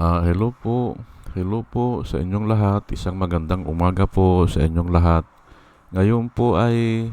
Ah, hello po. Hello po sa inyong lahat. Isang magandang umaga po sa inyong lahat. Ngayon po ay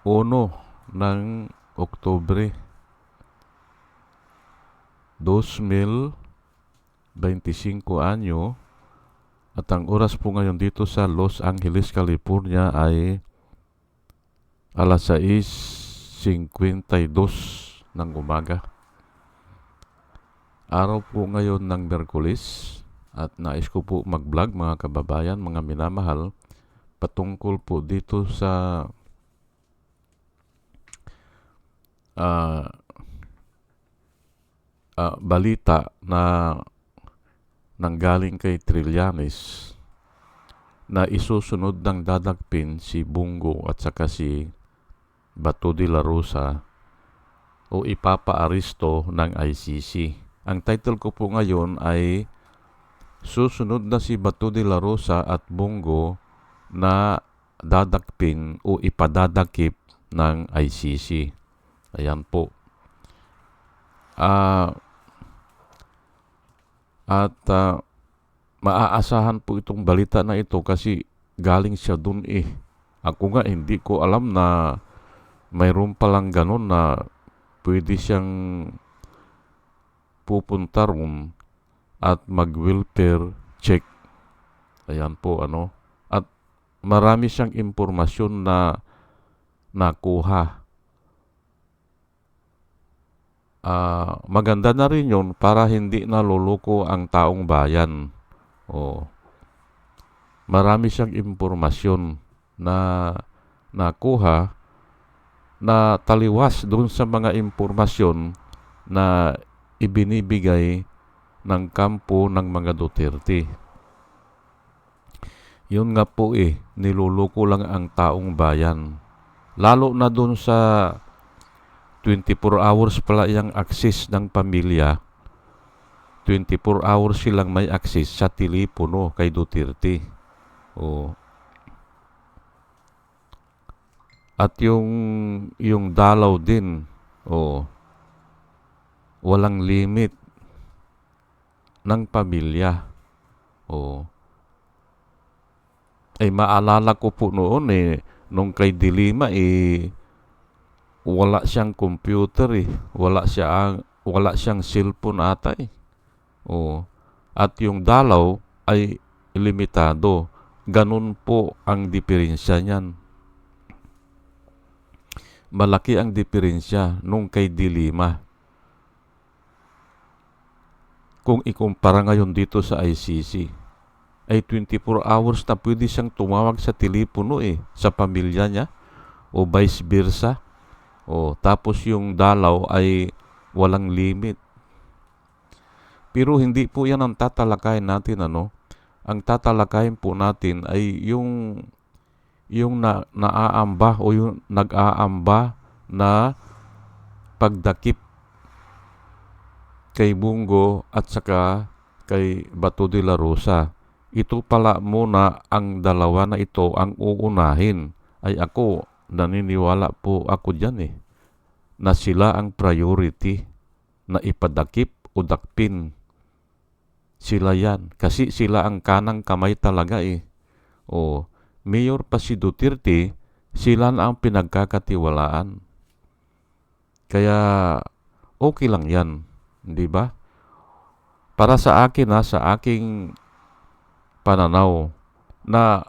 1 ng Oktubre 2025 anyo at ang oras po ngayon dito sa Los Angeles, California ay alas 6.52 ng umaga. Araw po ngayon ng Merkulis at nais ko po mag-vlog mga kababayan, mga minamahal patungkol po dito sa ah, ah, balita na nanggaling kay Trillanes na isusunod ng dadagpin si Bungo at saka si Bato de la Rosa o ipapa-aristo ng ICC. Ang title ko po ngayon ay Susunod na si Bato de la Rosa at Bungo na dadakpin o ipadadakip ng ICC. Ayan po. Ah at ah, maaasahan po itong balita na ito kasi galing siya dun eh. Ako nga hindi ko alam na mayroon palang ganun na pwede siyang pupunta ron at mag-welfare check. Ayan po ano. At marami siyang impormasyon na nakuha. Ah, maganda na rin yun para hindi naluluko ang taong bayan. O, marami siyang impormasyon na nakuha na taliwas doon sa mga impormasyon na ibinibigay ng kampo ng mga Duterte. Yun nga po eh, niluluko lang ang taong bayan. Lalo na doon sa 24 hours pala yung access ng pamilya. 24 hours silang may access sa telepono kay Duterte. O. At yung yung dalaw din, o walang limit ng pamilya. O. Eh maalala ko po noon eh nung kay Dilima eh wala siyang computer eh. Wala siya wala siyang cellphone ata eh. O. At yung dalaw ay limitado. Ganun po ang diferensya niyan. Malaki ang diferensya nung kay Dilima. Kung ikumpara ngayon dito sa ICC, ay 24 hours na pwede siyang tumawag sa telepono eh, sa pamilya niya, o vice versa. O, tapos yung dalaw ay walang limit. Pero hindi po yan ang tatalakayin natin, ano? Ang tatalakayin po natin ay yung yung na, naaamba o yung nag-aamba na pagdakip kay Bungo at saka kay Bato de la Rosa. Ito pala muna ang dalawa na ito ang uunahin. Ay ako, naniniwala po ako dyan eh, na sila ang priority na ipadakip o dakpin. Sila yan. Kasi sila ang kanang kamay talaga eh. O, mayor pa si Duterte, sila na ang pinagkakatiwalaan. Kaya, okay lang yan. Di ba? Para sa akin ha, sa aking pananaw, na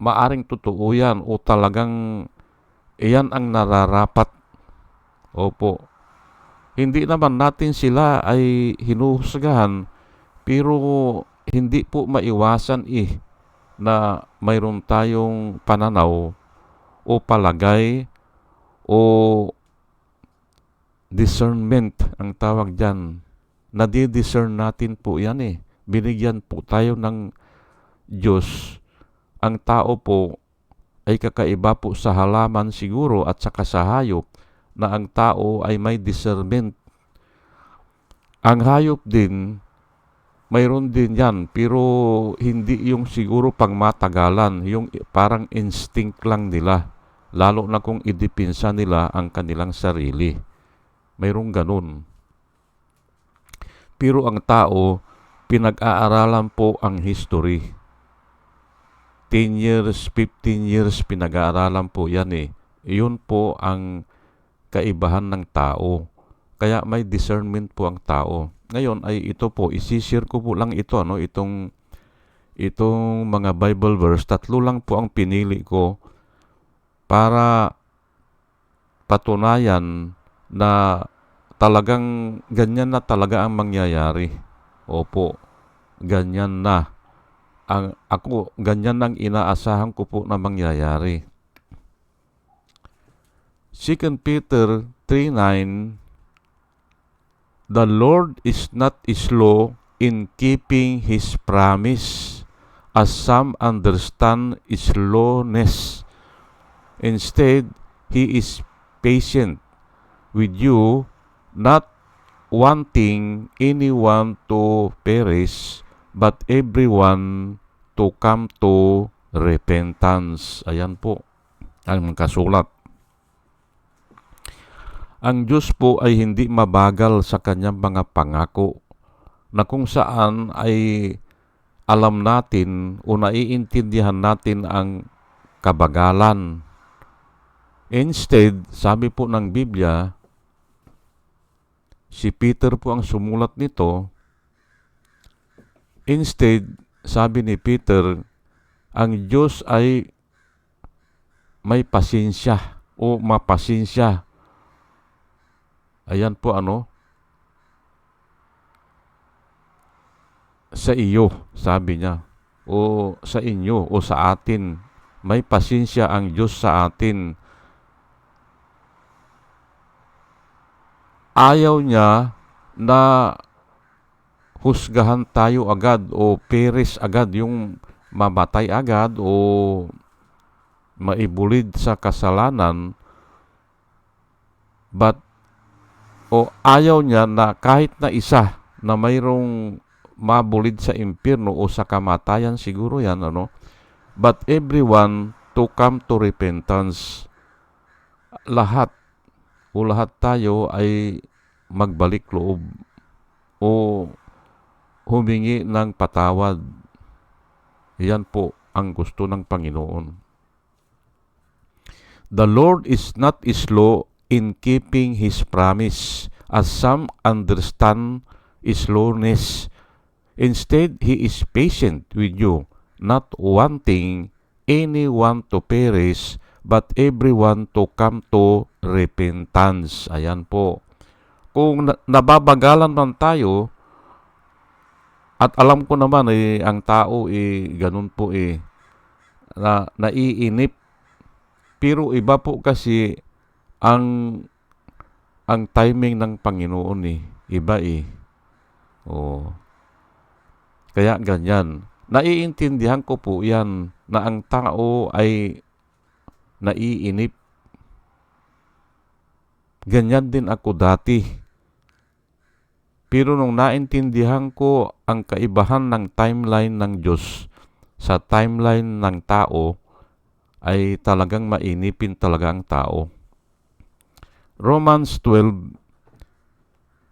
maaring totoo yan o talagang iyan ang nararapat. Opo. Hindi naman natin sila ay hinuhusgahan pero hindi po maiwasan eh na mayroon tayong pananaw o palagay o discernment ang tawag dyan. Nadi-discern natin po yan eh. Binigyan po tayo ng Diyos. Ang tao po ay kakaiba po sa halaman siguro at sa hayop na ang tao ay may discernment. Ang hayop din, mayroon din yan, pero hindi yung siguro pang matagalan, yung parang instinct lang nila, lalo na kung idipinsa nila ang kanilang sarili. Mayroong ganun. Pero ang tao, pinag-aaralan po ang history. 10 years, 15 years pinag-aaralan po yan eh. Yun po ang kaibahan ng tao. Kaya may discernment po ang tao. Ngayon ay ito po, isishare ko po lang ito, ano, itong itong mga Bible verse, tatlo lang po ang pinili ko para patunayan na talagang ganyan na talaga ang mangyayari. Opo, ganyan na. Ang, ako, ganyan ang inaasahan ko po na mangyayari. 2 Peter 3.9 The Lord is not slow in keeping His promise, as some understand slowness. Instead, He is patient with you, not wanting anyone to perish, but everyone to come to repentance. Ayan po ang kasulat. Ang Diyos po ay hindi mabagal sa kanyang mga pangako na kung saan ay alam natin o naiintindihan natin ang kabagalan. Instead, sabi po ng Biblia, si Peter po ang sumulat nito, instead, sabi ni Peter, ang Diyos ay may pasensya o mapasensya Ayan po ano, sa iyo, sabi niya, o sa inyo, o sa atin. May pasensya ang Diyos sa atin. Ayaw niya na husgahan tayo agad o peris agad yung mamatay agad o maibulid sa kasalanan. But o ayaw niya na kahit na isa na mayroong mabulid sa impyerno o sa kamatayan siguro yan ano? But everyone to come to repentance. Lahat o lahat tayo ay magbalik loob o humingi ng patawad yan po ang gusto ng Panginoon The Lord is not slow in keeping His promise, as some understand slowness. Instead, He is patient with you, not wanting anyone to perish, but everyone to come to repentance. Ayan po. Kung nababagalan man tayo, at alam ko naman eh, ang tao eh, ganun po eh, na naiinip. Pero iba po kasi ang ang timing ng Panginoon eh, iba eh. Oh. Kaya ganyan. Naiintindihan ko po yan na ang tao ay naiinip. Ganyan din ako dati. Pero nung naintindihan ko ang kaibahan ng timeline ng Diyos sa timeline ng tao, ay talagang mainipin talaga ang tao. Romans 12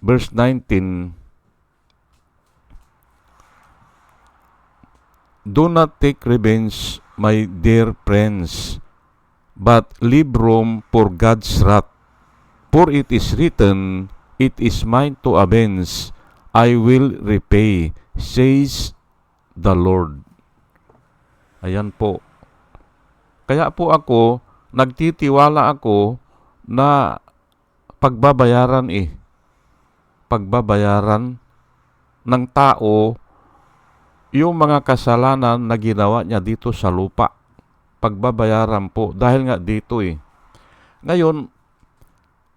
verse 19 Do not take revenge, my dear friends, but leave room for God's wrath. For it is written, It is mine to avenge, I will repay, says the Lord. Ayan po. Kaya po ako, nagtitiwala ako na pagbabayaran eh. Pagbabayaran ng tao yung mga kasalanan na ginawa niya dito sa lupa. Pagbabayaran po dahil nga dito eh. Ngayon,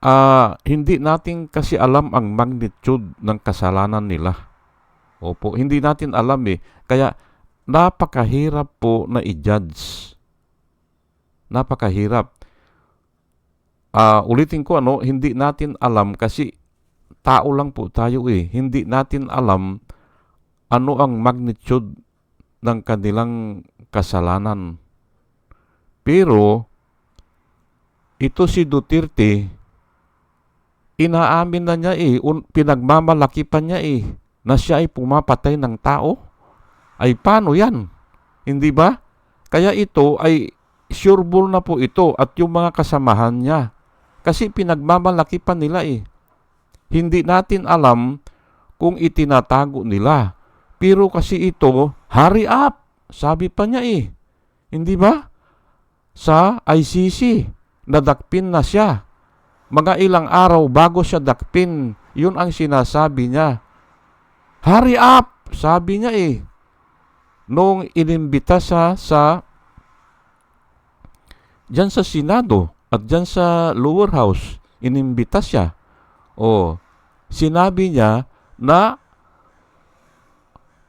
uh, hindi natin kasi alam ang magnitude ng kasalanan nila. Opo, hindi natin alam eh. Kaya napakahirap po na i-judge. Napakahirap uh, ulitin ko ano, hindi natin alam kasi tao lang po tayo eh. Hindi natin alam ano ang magnitude ng kanilang kasalanan. Pero ito si Duterte, inaamin na niya eh, pinagmamalaki pa niya eh. na siya ay pumapatay ng tao? Ay paano yan? Hindi ba? Kaya ito ay sureball na po ito at yung mga kasamahan niya. Kasi pinagmamalaki pa nila eh. Hindi natin alam kung itinatago nila. Pero kasi ito, hurry up! Sabi pa niya eh. Hindi ba? Sa ICC, nadakpin na siya. Mga ilang araw bago siya dakpin, yun ang sinasabi niya. Hurry up! Sabi niya eh. Nung inimbita siya sa dyan sa Senado at dyan sa lower house, inimbita siya. O, sinabi niya na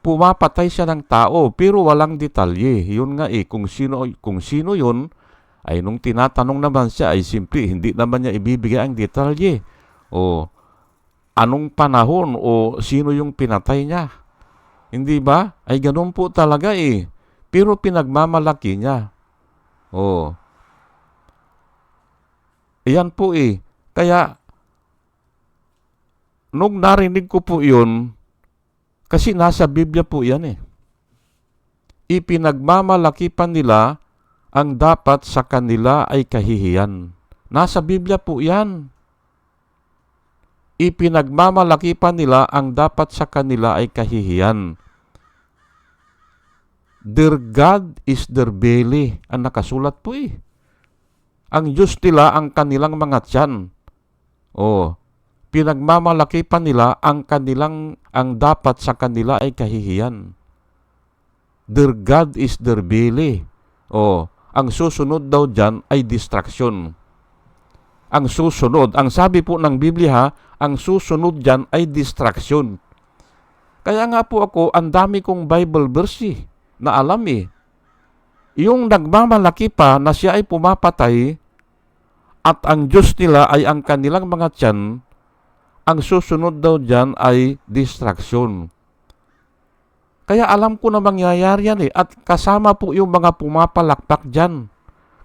pumapatay siya ng tao pero walang detalye. Yun nga eh, kung sino, kung sino yun, ay nung tinatanong naman siya ay simple, hindi naman niya ibibigay ang detalye. O, anong panahon o sino yung pinatay niya. Hindi ba? Ay ganun po talaga eh. Pero pinagmamalaki niya. O, Iyan po eh. Kaya, nung narinig ko po yun, kasi nasa Biblia po yan eh. Ipinagmamalaki pa nila ang dapat sa kanila ay kahihiyan. Nasa Biblia po yan. Ipinagmamalaki pa nila ang dapat sa kanila ay kahihiyan. Their God is their belly. Ang nakasulat po eh. Ang Diyos nila ang kanilang mga tiyan. O, pinagmamalaki pa nila ang kanilang, ang dapat sa kanila ay kahihiyan. Their God is their belly. O, ang susunod daw dyan ay distraction. Ang susunod, ang sabi po ng Biblia, ang susunod dyan ay distraction. Kaya nga po ako, ang dami kong Bible verse eh, na alam eh. Yung nagmamalaki pa na siya ay pumapatay at ang Diyos nila ay ang kanilang mga tiyan, ang susunod daw dyan ay distraction. Kaya alam ko na mangyayari yan eh. At kasama po yung mga pumapalakpak dyan.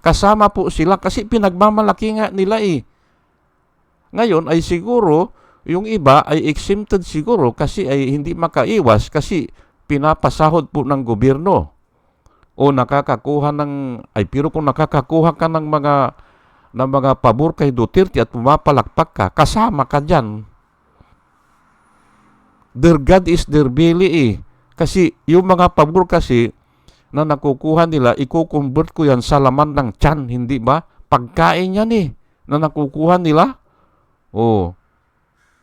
Kasama po sila kasi pinagmamalaki nga nila eh. Ngayon ay siguro yung iba ay exempted siguro kasi ay hindi makaiwas kasi pinapasahod po ng gobyerno o nakakakuha ng ay pero kung nakakakuha ka ng mga ng mga pabor kay Duterte at pumapalakpak ka kasama ka diyan their God is their belly eh kasi yung mga pabor kasi na nakukuha nila iko-convert ko yan sa laman ng tiyan hindi ba pagkain yan eh na nakukuha nila oh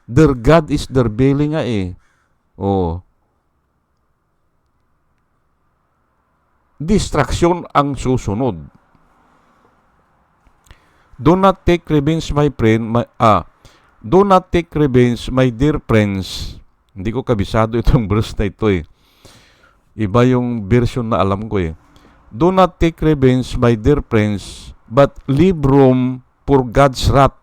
their God is their belly nga eh oh distraction ang susunod. Do not take revenge, my friend. My, ah, do not take revenge, my dear friends. Hindi ko kabisado itong verse na ito eh. Iba yung version na alam ko eh. Do not take revenge, my dear friends, but leave room for God's wrath.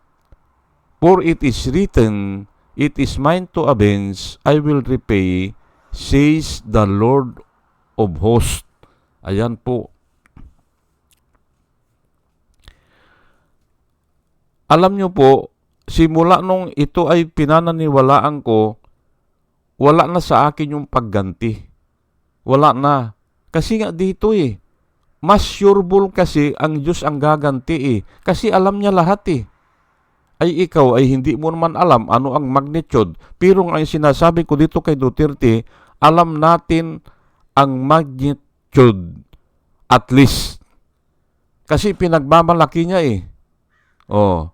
For it is written, It is mine to avenge, I will repay, says the Lord of hosts. Ayan po. Alam nyo po, simula nung ito ay pinananiwalaan ko, wala na sa akin yung pagganti. Wala na. Kasi nga dito eh, mas sureball kasi ang Diyos ang gaganti eh. Kasi alam niya lahat eh. Ay ikaw ay hindi mo naman alam ano ang magnitude. Pero ang sinasabi ko dito kay Duterte, alam natin ang magnitude at least. Kasi pinagmamalaki niya eh. Oh.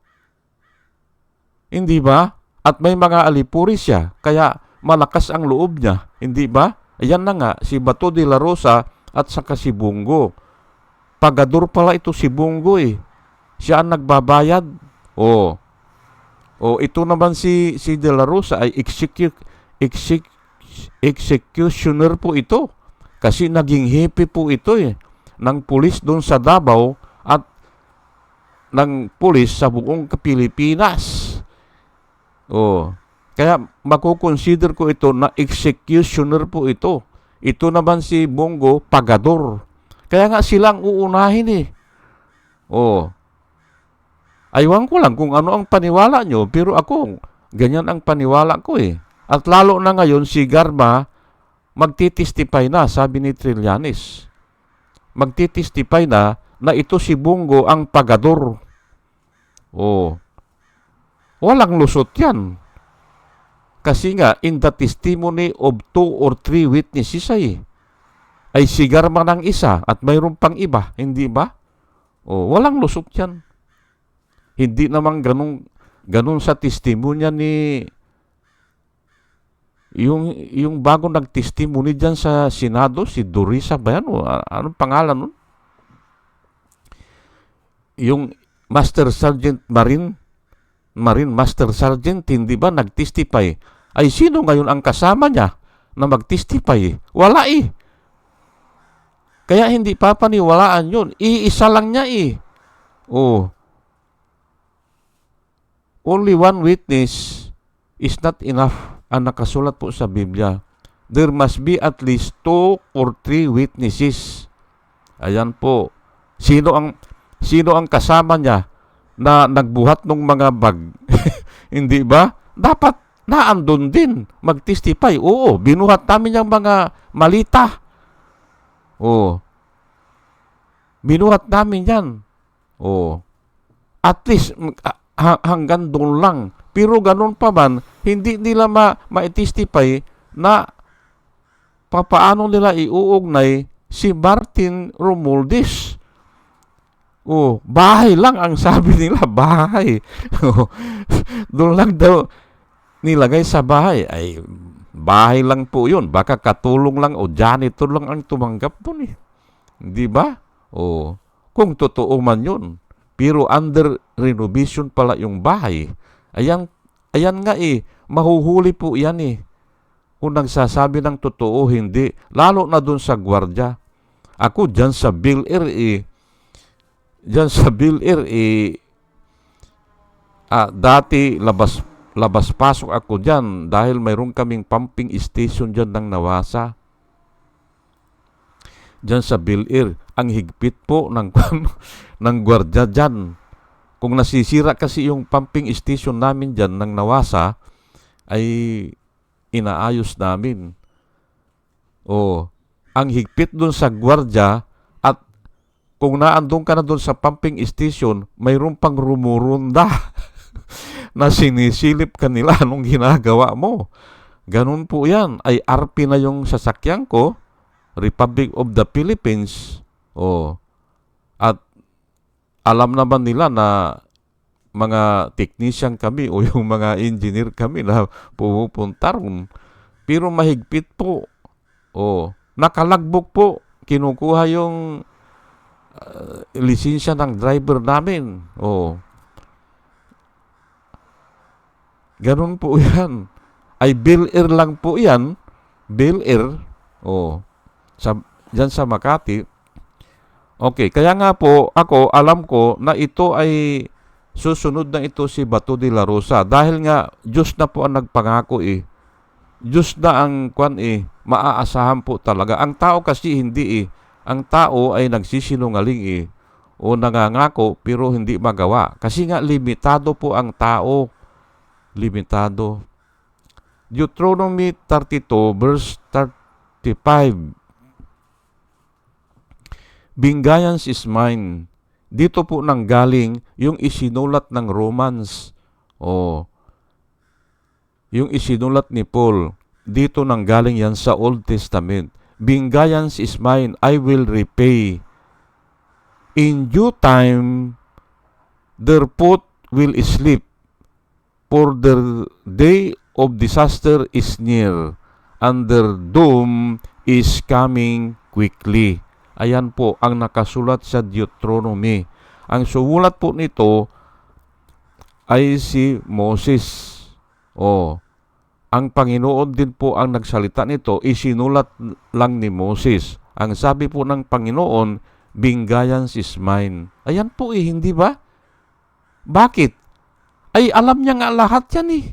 Hindi ba? At may mga alipuri siya, kaya malakas ang loob niya. Hindi ba? Ayan na nga, si Bato de la Rosa at saka si Bungo. Pagador pala ito si Bungo eh. Siya ang nagbabayad. Oh. Oh, ito naman si si De La Rosa ay execute, exec, executioner po ito. Kasi naging hippie po ito eh ng pulis doon sa Davao at ng pulis sa buong Pilipinas. Oh. Kaya makukonsider ko ito na executioner po ito. Ito naman si Bongo, pagador. Kaya nga silang uunahin eh. Oh. Aywan ko lang kung ano ang paniwala nyo, pero ako, ganyan ang paniwala ko eh. At lalo na ngayon, si Garma, magtitistify na, sabi ni Trillanes. Magtitistify na na ito si Bungo ang pagador. Oh. Walang lusot yan. Kasi nga, in the testimony of two or three witnesses ay, ay si Garma ng isa at mayroon pang iba, hindi ba? Oh, walang lusot yan. Hindi naman ganun, ganun sa testimonya ni yung yung bago nagtestimony diyan sa Senado si Dorisa ba yan? O, anong pangalan nun? Yung Master Sergeant Marine Marine Master Sergeant hindi ba nagtestify? Ay sino ngayon ang kasama niya na magtestify? Wala eh. Kaya hindi papaniwalaan yun. Iisa lang niya eh. Oh. Only one witness is not enough ang nakasulat po sa Biblia. There must be at least two or three witnesses. Ayan po. Sino ang sino ang kasama niya na nagbuhat ng mga bag? Hindi ba? Dapat naandun din magtestify. Oo, binuhat namin yung mga malita. Oo. Binuhat namin yan. Oo. At least ha- hanggang doon lang. Pero ganun pa man, hindi nila ma ma-testify na papaano nila iuugnay si Martin Romualdez. Oh, bahay lang ang sabi nila, bahay. Oh, doon lang daw nilagay sa bahay. Ay, bahay lang po yun. Baka katulong lang o janitor lang ang tumanggap doon eh. Di ba? Oh, kung totoo man yun. Pero under renovation pala yung bahay. Ayan, ayan nga eh, mahuhuli po yan eh. Kung nagsasabi ng totoo, hindi. Lalo na dun sa gwardya. Ako dyan sa Bill Air eh, dyan sa Bill Air eh, ah, dati labas labas pasok ako dyan dahil mayroon kaming pumping station dyan ng Nawasa. Dyan sa Bill Air, ang higpit po ng, ng gwardya dyan. Kung nasisira kasi yung pumping station namin dyan ng Nawasa, ay inaayos namin. O, ang higpit dun sa gwardya at kung naandun ka na dun sa pumping station, mayroon pang rumurunda na sinisilip kanila anong ginagawa mo. Ganun po yan. Ay RP na yung sasakyan ko, Republic of the Philippines. O, at alam naman nila na mga technician kami o yung mga engineer kami na pupunta ron. Pero mahigpit po. O, nakalagbok po. Kinukuha yung uh, lisensya ng driver namin. O, ganun po yan. Ay, Bill Air lang po yan. Bill Air. O, sa, dyan sa Makati. Okay, kaya nga po, ako, alam ko na ito ay susunod na ito si Bato de la Rosa. Dahil nga, Diyos na po ang nagpangako eh. Diyos na ang kwan eh, maaasahan po talaga. Ang tao kasi hindi eh. Ang tao ay nagsisinungaling eh. O nangangako pero hindi magawa. Kasi nga limitado po ang tao. Limitado. Deuteronomy 32 verse 35. Vengeance is mine. Dito po nang galing yung isinulat ng Romans. O, yung isinulat ni Paul. Dito nang galing yan sa Old Testament. Vengeance is mine, I will repay. In due time, their foot will sleep, for the day of disaster is near, and their doom is coming quickly. Ayan po ang nakasulat sa Deuteronomy. Ang sumulat po nito ay si Moses. O, ang Panginoon din po ang nagsalita nito, isinulat lang ni Moses. Ang sabi po ng Panginoon, Vengeance is mine. Ayan po eh, hindi ba? Bakit? Ay, alam niya nga lahat yan eh.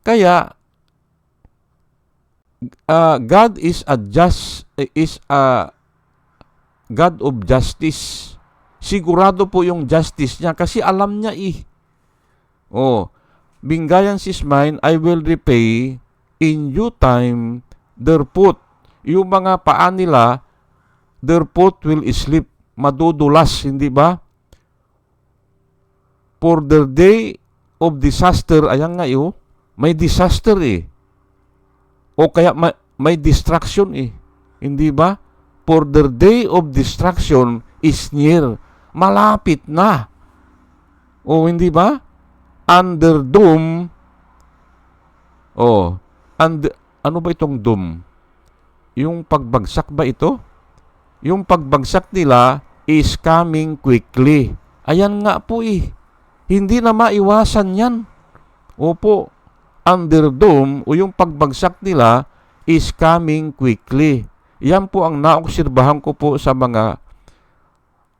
Kaya, uh, God is a just is a God of justice. Sigurado po yung justice niya kasi alam niya eh. Oh, vengeance is mine, I will repay in due time their foot. Yung mga paa nila, their foot will slip, madudulas, hindi ba? For the day of disaster, ayan nga yo, may disaster eh. O kaya may, may distraction eh. Hindi ba? For the day of destruction is near. Malapit na. O hindi ba? Under doom. Oh, and ano ba itong doom? Yung pagbagsak ba ito? Yung pagbagsak nila is coming quickly. Ayan nga po eh. Hindi na maiwasan yan. Opo, under doom o yung pagbagsak nila is coming quickly. Yan po ang naobserbahan ko po sa mga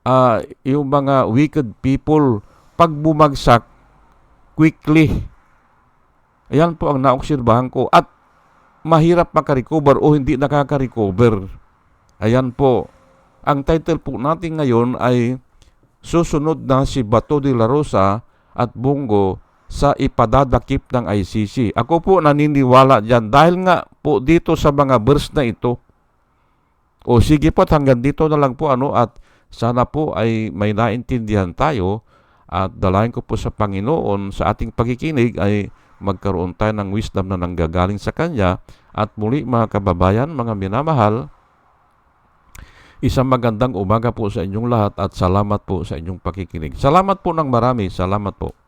ah, yung mga wicked people pag bumagsak quickly. Ayan po ang naobserbahan ko at mahirap makarecover o hindi nakaka-recover. Ayan po. Ang title po natin ngayon ay susunod na si Bato de la Rosa at Bungo sa ipadadakip ng ICC. Ako po naniniwala dyan dahil nga po dito sa mga verse na ito. O sige po at hanggang dito na lang po ano at sana po ay may naintindihan tayo at dalayan ko po sa Panginoon sa ating pagkikinig ay magkaroon tayo ng wisdom na nanggagaling sa Kanya at muli mga kababayan, mga minamahal, Isang magandang umaga po sa inyong lahat at salamat po sa inyong pakikinig. Salamat po ng marami. Salamat po.